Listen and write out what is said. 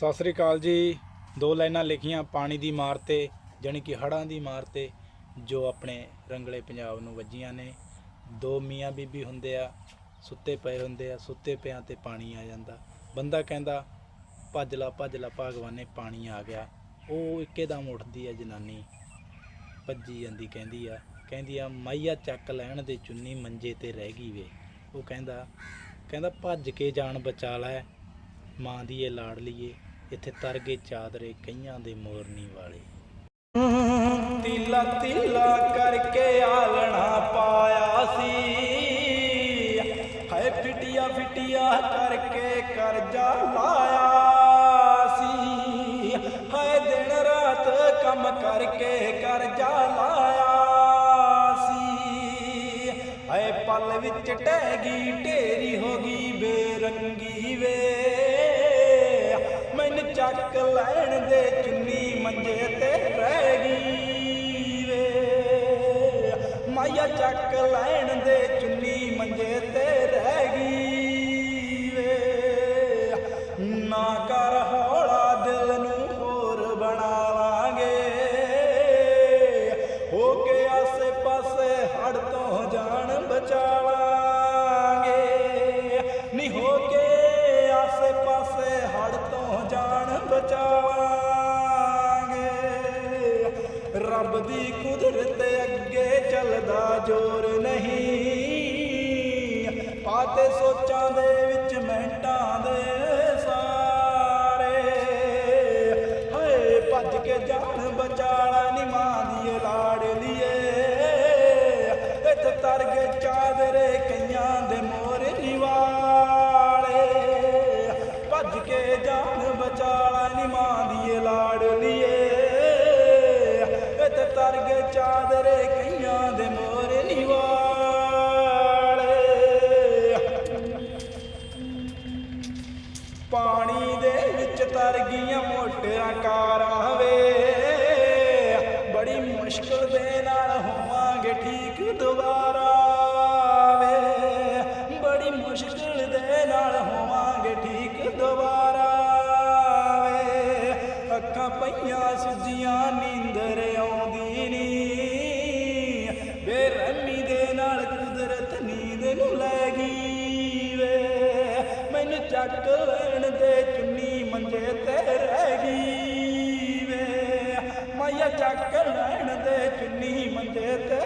ਸਤਿ ਸ੍ਰੀ ਅਕਾਲ ਜੀ। ਦੋ ਲਾਈਨਾਂ ਲਿਖੀਆਂ, ਪਾਣੀ ਦੀ ਮਾਰ ਤੇ, ਜਾਣੀ ਕਿ ਹੜ੍ਹਾਂ ਦੀ ਮਾਰ ਤੇ, ਜੋ ਆਪਣੇ ਰੰਗਲੇ ਪੰਜਾਬ ਨੂੰ ਵੱਜੀਆਂ ਨੇ। ਦੋ ਮੀਆਂ ਬੀਬੀ ਹੁੰਦੇ ਆ, ਸੁੱਤੇ ਪਏ ਹੁੰਦੇ ਆ, ਸੁੱਤੇ ਪਿਆਂ ਤੇ ਪਾਣੀ ਆ ਜਾਂਦਾ। ਬੰਦਾ ਕਹਿੰਦਾ, ਭੱਜਲਾ ਭੱਜਲਾ, ਭਾਗਵਾਨੇ, ਪਾਣੀ ਆ ਗਿਆ। ਉਹ ਇੱਕੇਦਮ ਉੱਠਦੀ ਆ ਜਨਾਨੀ, ਭੱਜੀ ਜਾਂਦੀ ਕਹਿੰਦੀ ਆ। ਕਹਿੰਦੀ ਆ, ਮਾਈਆ, ਚੱਕ ਲੈਣ ਦੇ ਚੁੰਨੀ ਮੰਜੇ ਤੇ ਰਹਿ ਗਈ ਵੇ। ਉਹ ਕਹਿੰਦਾ ਕਹਿੰਦਾ, ਭੱਜ ਕੇ ਜਾਨ ਬਚਾ ਲੈ, ਮਾਂ ਦੀ ਇਹ ਲਾੜ ਲਈਏ। ਇੱਥੇ ਤਰ ਗਏ ਚਾਦਰੇ ਕਈਆਂ ਦੇ ਮੋਰਨੀ ਵਾਲੇ। ਤਿਲਾ ਤਿਲਾ ਕਰਕੇ ਆਲਣਾ ਪਾਇਆ ਸੀ। ਹਾਏ ਫਿਟਿਆ ਫਿਟਿਆ ਕਰਕੇ ਕਰਜ਼ਾ ਲਾਇਆ ਸੀ। ਹਾਏ ਦਿਨ ਰਾਤ ਕੰਮ ਕਰਕੇ ਕਰਜ਼ਾ ਲਾਇਆ ਸੀ। ਹਾਏ ਪਲ ਵਿੱਚ ਟਹਿ ਗਈ, ਢੇਰੀ ਹੋ ਗਈ, ਬੇਰੰਗੀ ਵੇ। ਵੇ ਚੱਕ ਲੈਣ ਦੇ ਚੁੰਨੀ ਮੰਜੇ ਤੇ ਰਹਿ ਗਈ ਵੇ। ਨਾ ਕਰ ਹੌਲਾ, ਦਿਲ ਨੂੰ ਹੋਰ ਬਣਾ ਲਾਂਗੇ। ਹੋ ਕੇ ਆਸੇ ਪਾਸੇ ਹੜ ਤੋਂ ਜਾਣ ਬਚਾ ਲਾਂਗੇ। ਨੀ ਹੋ ਕੇ ਆਸੇ ਪਾਸੇ ਹੜ ਤੋਂ ਜਾਣ ਬਚਾਵਾਂ ਰੱਬ ਦੀ ਕੁਦਰਤ ਅੱਗੇ ਚੱਲਦਾ ਜੋਰ ਨਹੀਂ। ਪਾਤੇ ਸੋਚਾਂ ਦੇ ਵਿੱਚ ਮਿੰਟਾਂ ਦੇ ਸਾਰੇ। ਹਾਏ, ਭੱਜ ਕੇ ਜਾਨ ਬਚਾਲਾ ਨੀ ਮਾਂ ਦੀ ਲਾੜ ਲੀਏ। ਇੱਥੇ ਤਰ ਗਏ ਚਾਦਰੇ ਕਈਆਂ ਦੇ ਮੋਰ ਨਿਵਾਲੇ। ਭੱਜ ਕੇ ਜਾਨ ਬਚਾਲਾ ਨੀ ਮਾਂ ਦੀ ਲਾੜ ਇੱਥੇ ਚਾਦਰੇ ਕਈਆਂ ਦੇ ਮੋਰੇ ਨਿਵਾਲੇ ਪਾਣੀ ਦੇ ਵਿੱਚ ਤਰ ਗਈਆਂ ਮੋਟਰਾਂ ਕਾਰਾਂ ਵੇ ਬੜੀ ਮੁਸ਼ਕਲ ਦੇ ਨਾਲ ਹੋਵਾਂਗੇ ਠੀਕ ਦੁਬਾਰਾ ਵੇ ਬੜੀ ਮੁਸ਼ਕਲ ਦੇ ਨਾਲ ਹੋਵਾਂਗੇ ਠੀਕ ਦੁਬਾਰਾ ਸੁੱਜੀਆਂ ਨੀਂਦਰ ਆਉਂਦੀ ਨੀ। ਬੇਰਹਿਮੀ ਦੇ ਨਾਲ ਕੁਦਰਤ ਨੀਂਦ ਨੂੰ ਲੈ ਗਈ ਵੇ। ਮੈਨੂੰ ਚੱਕ ਲੈਣ ਦੇ ਚੁੰਨੀ ਮੰਜੇ ਤੇ ਰਹਿ ਗਈ ਵੇ। ਮਾਇਆ ਚੱਕ ਲੈਣ ਦੇ ਚੁੰਨੀ ਮੰਜੇ ਤੇ